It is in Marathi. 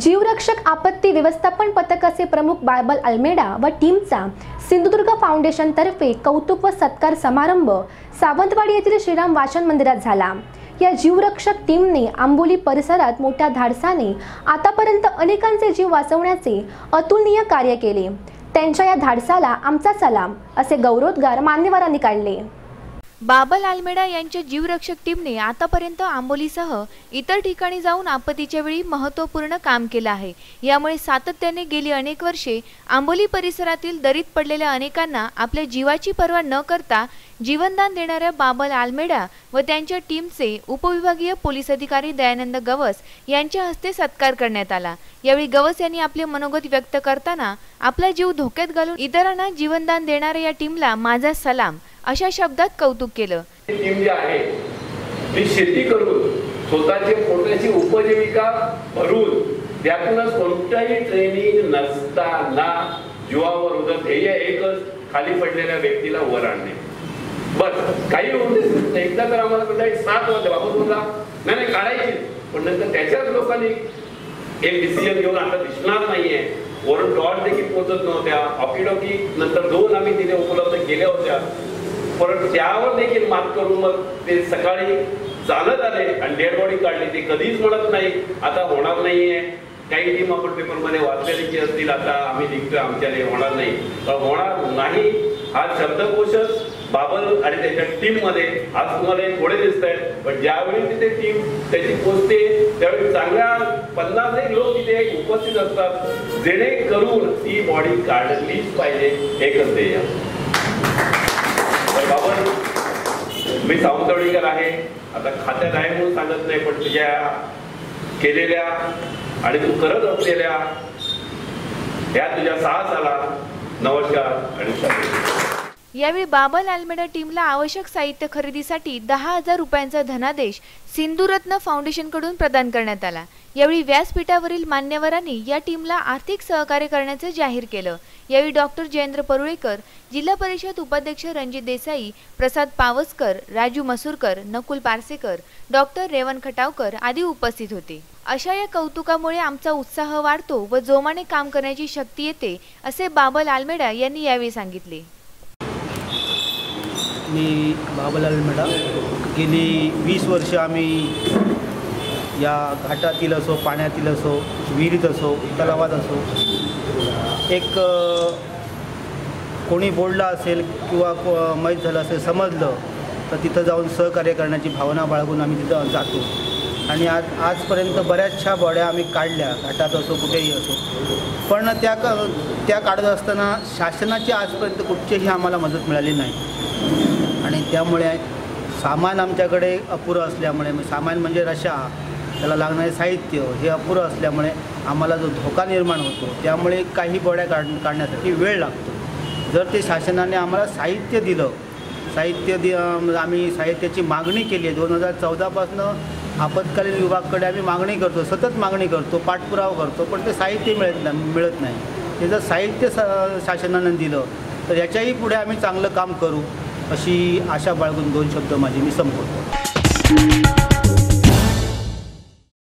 जीवरक्षक आपत्ती व्यवस्थापन पथकाचे प्रमुख बायबल अल्मेडा व टीमचा सिंधुदुर्ग फाउंडेशनतर्फे कौतुक व सत्कार समारंभ सावंतवाडी येथील श्रीराम वाचन मंदिरात झाला. या जीवरक्षक टीमने आंबोली परिसरात मोठ्या धाडसाने आतापर्यंत अनेकांचे जीव वाचवण्याचे अतुलनीय कार्य केले. त्यांच्या या धाडसाला आमचा सलाम असे गौरवोद्गार मान्यवरांनी काढले. बाबल आल्मेडा यांच्या जीवरक्षक टीमने आतापर्यंत आंबोलीसह इतर ठिकाणी जाऊन आपत्तीच्या वेळी महत्त्वपूर्ण काम केलं आहे. यामुळे सातत्याने गेली अनेक वर्षे आंबोली परिसरातील दरीत पडलेल्या अनेकांना आपल्या जीवाची पर्वा न करता जीवनदान देणाऱ्या बाबल आल्मेडा व त्यांच्या टीमचे उपविभागीय पोलीस अधिकारी दयानंद गवस यांच्या हस्ते सत्कार करण्यात आला. यावेळी गवस यांनी आपले मनोगत व्यक्त करताना आपला जीव धोक्यात घालून इतरांना जीवनदान देणाऱ्या या टीमला माझा सलाम. अशा शब्दात कौतुक केलं. टीम जी आहे. ती शेती करून स्वतःची पोटाची उपजीविका भरून त्यातूनच कोणत्याही ट्रेनिंग नसताना जीवावर होतं ध्येय एकच खाली पडलेल्या व्यक्तीला वर आणणे. बस काही एकदा तर आम्हाला कुठला एक साथ होते. बाबा तुला नाही नाही काढायची. पण नंतर त्याच्याच लोकांनी एक डिसिजन घेऊन आता दिसणार नाहीये. वरून डॉट देखील पोहोचत नव्हत्या. ऑकिडॉकी नंतर दोन आम्ही तिथे उपलब्ध केल्या होत्या. परंतु त्यावर देखील मात करून मग ते सकाळी चालत आले आणि डेड बॉडी काढली. ते कधीच म्हणत नाही. आता होणार नाहीये. काही टीम आपण पेपरमध्ये वाचलेली की असतील आता आम्ही निघतोय आमच्याने होणार नाही. होणार नाही हा शब्दकोशच बाबल आणि त्याच्या टीममध्ये. आज तुम्हाला थोडे दिसत आहेत पण ज्यावेळी तिथे टीम त्याची पोचते त्यावेळी चांगल्या पन्नास एक लोक तिथे उपस्थित असतात. जेणेकरून ती बॉडी काढलीच पाहिजे. एकच ध्येय तर बाबा मी सावंतवाडीकर आहे. आता खात्यात आहे म्हणून सांगत नाही पण तुझ्या केलेल्या आणि तू करत असलेल्या या तुझ्या साहसाला नमस्कार आणि यावेळी बाबल आल्मेडा टीमला आवश्यक साहित्य खरेदीसाठी दहा हजार रुपयांचा धनादेश सिंधुरत्न फाउंडेशनकडून प्रदान करण्यात आला. यावेळी व्यासपीठावरील मान्यवरांनी या टीमला आर्थिक सहकार्य करण्याचं जाहीर केलं. यावेळी डॉक्टर जयेंद्र परुळेकर जिल्हा परिषद उपाध्यक्ष रणजित देसाई प्रसाद पावसकर राजू मसूरकर नकुल पारसेकर डॉक्टर रेवन खटावकर आदी उपस्थित होते. अशा या कौतुकामुळे आमचा उत्साह वाढतो व जोमाने काम करण्याची शक्ती येते असे बाबल आल्मेडा यांनी यावेळी सांगितले. मी बाबालाल मेडा. गेली वीस वर्ष आम्ही या घाटातील असो पाण्यातील असो विहिरीत असो तलावात असो एक कोणी बोलला असेल किंवा को माहीत झालं असेल समजलं तर तिथं जाऊन सहकार्य करण्याची भावना बाळगून आम्ही तिथं जातो. आणि आज आजपर्यंत बऱ्याचशा बॉड्या आम्ही काढल्या घाटात असो कुठेही असो. पण त्या क त्या काढत असताना शासनाची आजपर्यंत कुठचीही आम्हाला मदत मिळाली नाही. आणि त्यामुळे सामान आमच्याकडे अपुरं असल्यामुळे सामान म्हणजे रशा त्याला लागणारे साहित्य हे अपुरं असल्यामुळे आम्हाला जो धोका निर्माण होतो त्यामुळे काही बॉड्या काढ काढण्यासाठी वेळ लागतो. जर ते शासनाने आम्हाला साहित्य दिलं साहित्य दि आम्ही साहित्याची मागणी केली आहे दोन हजार चौदापासनं आपत्कालीन विभागाकडे आम्ही मागणी करतो सतत मागणी करतो पाठपुरावा करतो पण ते साहित्य मिळत नाही मिळत नाही. ते जर साहित्य सा शासनानं दिलं तर याच्याही पुढे आम्ही चांगलं काम करू. अशी आशा बाळगून दोन शब्द माझी मी संपवतो.